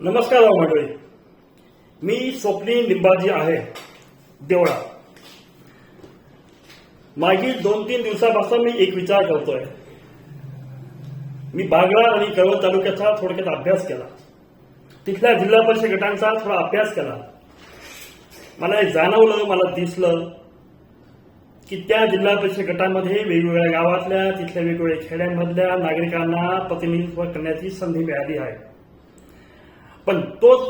नमस्कार राव मंडळी. मी स्वप्नी लिंबाजी आहे देवळा. मागील दोन तीन दिवसापासून मी एक विचार करतोय. मी बागळा आणि कळवण तालुक्याचा थोडक्यात अभ्यास केला. तिथल्या जिल्हा परिषद गटांचा थोडा अभ्यास केला. मला हे जाणवलं मला दिसलं की त्या जिल्हा परिषद गटामध्ये वेगवेगळ्या गावातल्या तिथल्या वेगवेगळ्या खेड्यांमधल्या नागरिकांना प्रतिनिधित्व करण्याची संधी मिळाली आहे. पण तोच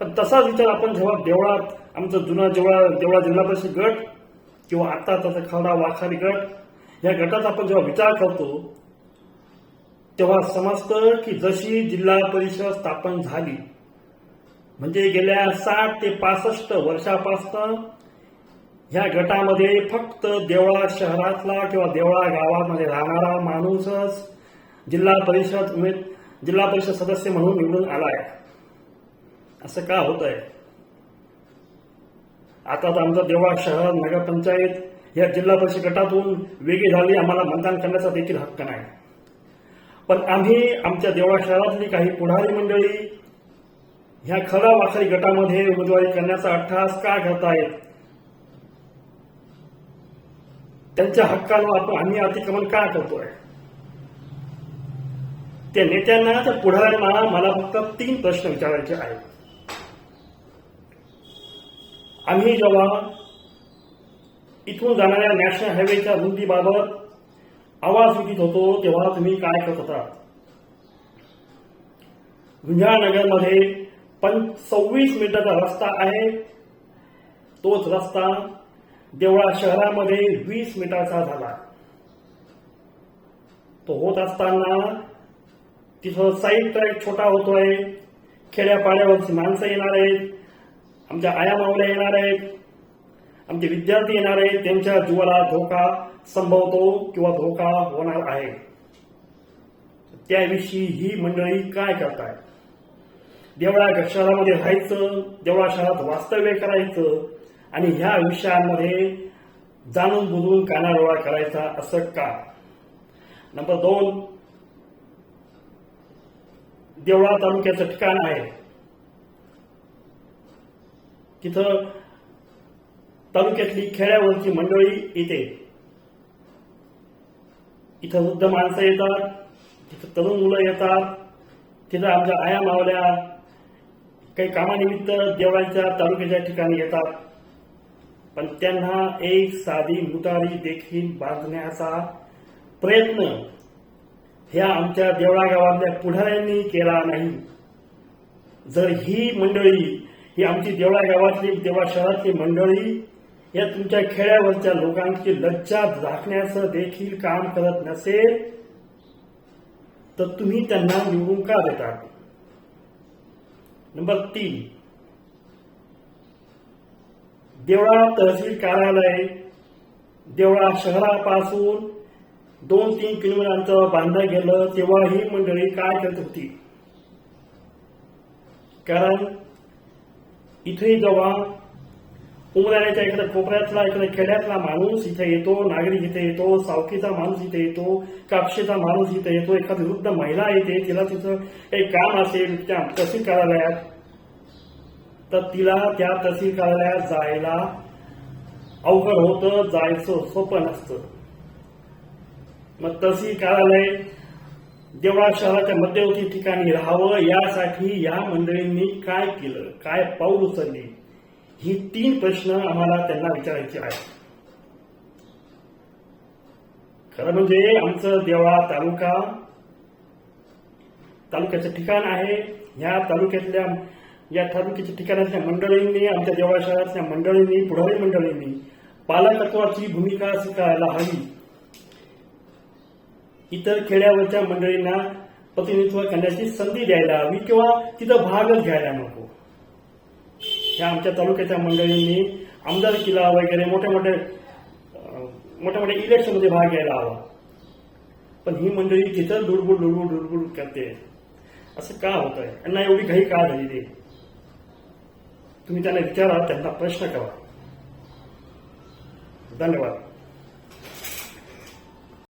पण तसाच विचार आपण जेव्हा देवळात आमचं जुना जेवळा देवळा जिल्हा परिषद गट किंवा आता त्याचा खरडा वाखारी गट या गटाचा आपण जेव्हा विचार करतो तेव्हा समजतं की जशी जिल्हा परिषद स्थापन झाली म्हणजे गेल्या साठ ते पासष्ट वर्षापासून ह्या गटामध्ये फक्त देवळा शहरातला किंवा देवळा गावामध्ये राहणारा माणूसच जिल्हा परिषद उमेद जिल्हा परिषद सदस्य म्हणून निवडून आला आहे असं का होत आहे आता तर आमचं देवळा शहर नगरपंचायत या जिल्हा परिषद गटातून वेगळी झाली. आम्हाला मतदान करण्याचा देखील हक्क नाही. पण आम्ही आमच्या देवळा शहरातली काही पुढारी मंडळी ह्या खरा वाखरी गटामध्ये उमेदवारी करण्याचा अट्टहास का करतायत? त्यांच्या हक्कांवर आपण आम्ही अतिक्रमण का करतोय? त्या नेत्यांना त्या पुढाऱ्यांना मला फक्त तीन प्रश्न विचारायचे आहेत. आम्ही जेव्हा इथून जाणाऱ्या नॅशनल हायवेच्या रुंदीबाबत आवाज उठित होतो तेव्हा तुम्ही काय करत होता? गुंजाळनगरमध्ये पण सव्वीस मिनिटाचा रस्ता आहे. तोच रस्ता देवळा शहरामध्ये वीस मिनिटाचा झाला. तो होत असताना तिथं साईड ट्रॅक छोटा होतोय. खेड्यापाड्यावरची माणसं येणार आहेत. आमच्या आया मावल्या येणार आहेत. आमचे विद्यार्थी येणार आहेत. त्यांच्या जीवाला धोका संभवतो किंवा धोका होणार आहे. त्याविषयी ही मंडळी काय करताय? देवळा शहरामध्ये राहायचं देवळा शहरात वास्तव्य करायचं आणि ह्या विषयांमध्ये जाणून बुजून कानाडोळा करायचा असं का? नंबर दोन देवळा तालुक्याचं ठिकाण आहे. तिथं तालुक्यातली खेड्यावरची मंडळी येते. इथं वृद्ध माणसं येतात तिथं तरुण मुलं येतात तिथं आमच्या आया मावल्या काही कामानिमित्त देवळाच्या तालुक्याच्या ठिकाणी येतात. पण त्यांना एक साधी मुतारी देखील बांधण्याचा प्रयत्न ह्या आमच्या देवळा गावातल्या पुढाऱ्यांनी केला नाही. जर ही मंडळी ही आमची देवळा गावातली देवळा शहरातली मंडळी या तुमच्या खेड्यावरच्या लोकांची लज्जा झाकण्याचं देखील काम करत नसेल तर तुम्ही त्यांना निवडून का देता? नंबर तीन. देवळा तहसील कार्यालय देवळा शहरापासून दोन तीन किलोमीटर बांधलं गेलं तेव्हा ही मंडळी काय करत होती? कारण इथे जेव्हा उमराण्याच्या एखाद्या कोपऱ्यातला एखाद्या खेड्यातला माणूस इथे येतो नागरिक इथे येतो सावकीचा माणूस इथे येतो कापशीचा माणूस इथे येतो एखादी वृद्ध महिला येते तिला तिथं काही काम असेल त्या तहसील कार्यालयात तर तिला त्या तहसील कार्यालयात जायला अवघड होतं जायचं सोपं नसतं. मग तहसील कार्यालय देवळा शहराच्या मध्यवर्ती ठिकाणी राहावं यासाठी या मंडळींनी काय केलं काय पाऊल उचलली? ही तीन प्रश्न आम्हाला त्यांना विचारायचे आहेत. खरं म्हणजे आमचं देवळा तालुका तालुक्याचं ठिकाण आहे. ह्या तालुक्यातल्या या तालुक्याच्या ठिकाणातल्या मंडळींनी आमच्या देवळा शहरातल्या मंडळींनी पुढारी मंडळींनी पालकत्वाची भूमिका स्वीकारायला हवी. इतर खेड्यावरच्या मंडळींना प्रतिनिधित्व करण्याची संधी द्यायला हवी किंवा तिथं भागच घ्यायला नको. ह्या आमच्या तालुक्याच्या मंडळींनी आमदार किल्ला वगैरे मोठ्या मोठ्या मोठ्या मोठ्या इलेक्शनमध्ये भाग घ्यायला हवा. पण ही मंडळी तिथं दुडबुड दुडबुड दुडबुड करते असं का होत आहे यांना एवढी घाई का झाली ते तुम्ही त्यांना विचारा त्यांना प्रश्न करा. धन्यवाद.